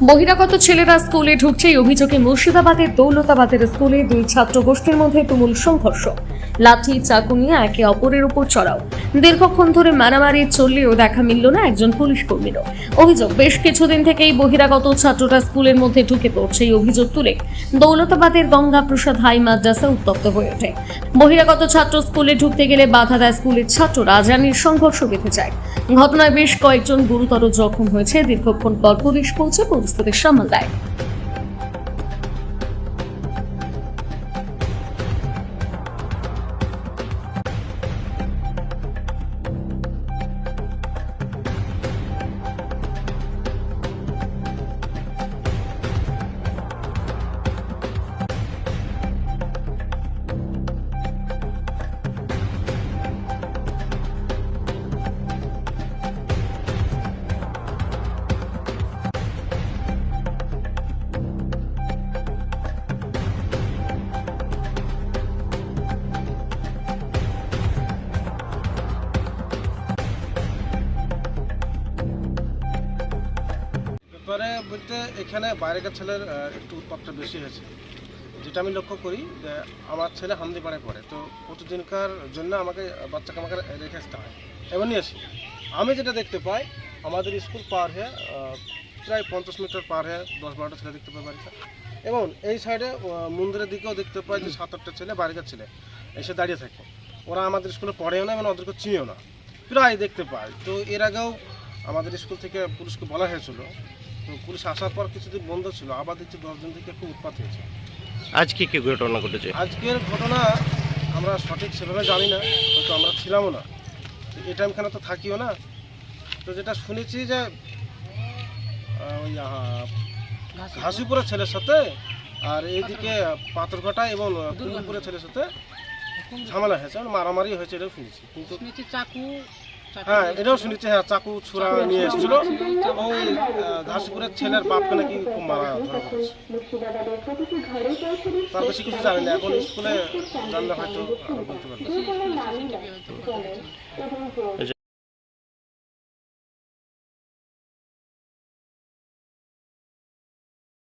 বহিরাগত ছেলেরা স্কুলে ঢুকছে এই অভিযোগে মুর্শিদাবাদের দৌলতাবাদের স্কুলে দুই ছাত্র গোষ্ঠীর মধ্যে তুমুল সংঘর্ষ। লাঠি, চাকু নিয়ে একে অপরের উপর চড়াও। দীর্ঘক্ষণ ধরে মারামারি চললেও দেখা মিলল না একজন পুলিশ কর্মীরও। অভিযোগ, বেশ কিছুদিন থেকেই বহিরাগত ছাত্ররা স্কুলের মধ্যে ঢুকে পড়ছে এই অভিযোগ তুলে। দৌলতাবাদের গঙ্গা প্রসাদ হাই মাদ্রাসা উত্তপ্ত হয়ে ওঠে। বহিরাগত ছাত্র স্কুলে ঢুকতে গেলে বাধা দেয় স্কুলের ছাত্র রাজরানীর সংঘর্ষ বেঁধে যায়। ঘটনায় বেশ কয়েকজন গুরুতর জখম হয়েছে। দীর্ঘক্ষণ পর পুলিশ পৌঁছে পরিস্থিতি সামাল দেয়। ব্যাপারে বলতে এখানে বাইরেকার ছেলের একটু উৎপাতটা বেশি হয়েছে। যেটা আমি লক্ষ্য করি যে আমার ছেলে হামদিপাড়ে পড়ে, তো প্রতিদিনকার জন্য আমাকে বাচ্চাকে আমাকে রেখে আসতে হয়। এবার নিয়ে আসি। আমি যেটা দেখতে পাই, আমাদের স্কুল পার হয়ে প্রায় পঞ্চাশ মিটার পার হয়ে দশ বারোটা ছেলে দেখতে পাই বাড়িতে। এবং এই সাইডে মন্দিরের দিকেও দেখতে পাই যে সাত আটটা ছেলে, বাইরেকার ছেলে এসে দাঁড়িয়ে থাকে। ওরা আমাদের স্কুলে পড়েও না, এবং ওদেরকে চিনিও না। প্রায় দেখতে পাই। তো এর আগেও আমাদের স্কুল থেকে পুলিশকে বলা হয়েছিল তো পুলিশ আসার পর কিছুদিন বন্ধ ছিল আবার দেখছি দশ দিন থেকে খুব উৎপাত হয়েছে। আজকে কি ঘটনা ঘটেছে? আজকের ঘটনা আমরা সঠিক সেভাবে জানি না হয়তো আমরা ছিলামও না। তো এই টাইমখানে তো থাকিও না। তো যেটা শুনেছি যে আহ, ওই আহ, ঘাসিপুরের ছেলের সাথে আর এইদিকে পাথরঘাটা এবং কুমপুরের ছেলের সাথে ঝামেলা হয়েছে মানে মারামারি হয়েছে এটা শুনেছি। কিন্তু শুনেছি চাকু হ্যাঁ এটাও শুনেছি হ্যাঁ চাকু, ছুরা নিয়ে এসেছিল। ওই ঘাসপুরের ছেলের বাপকে নাকি খুব মারা ধরা পড়েছে। তার বেশি কিছু জানি না, এখন স্কুলে জানলে হয়তো বলতে পারব।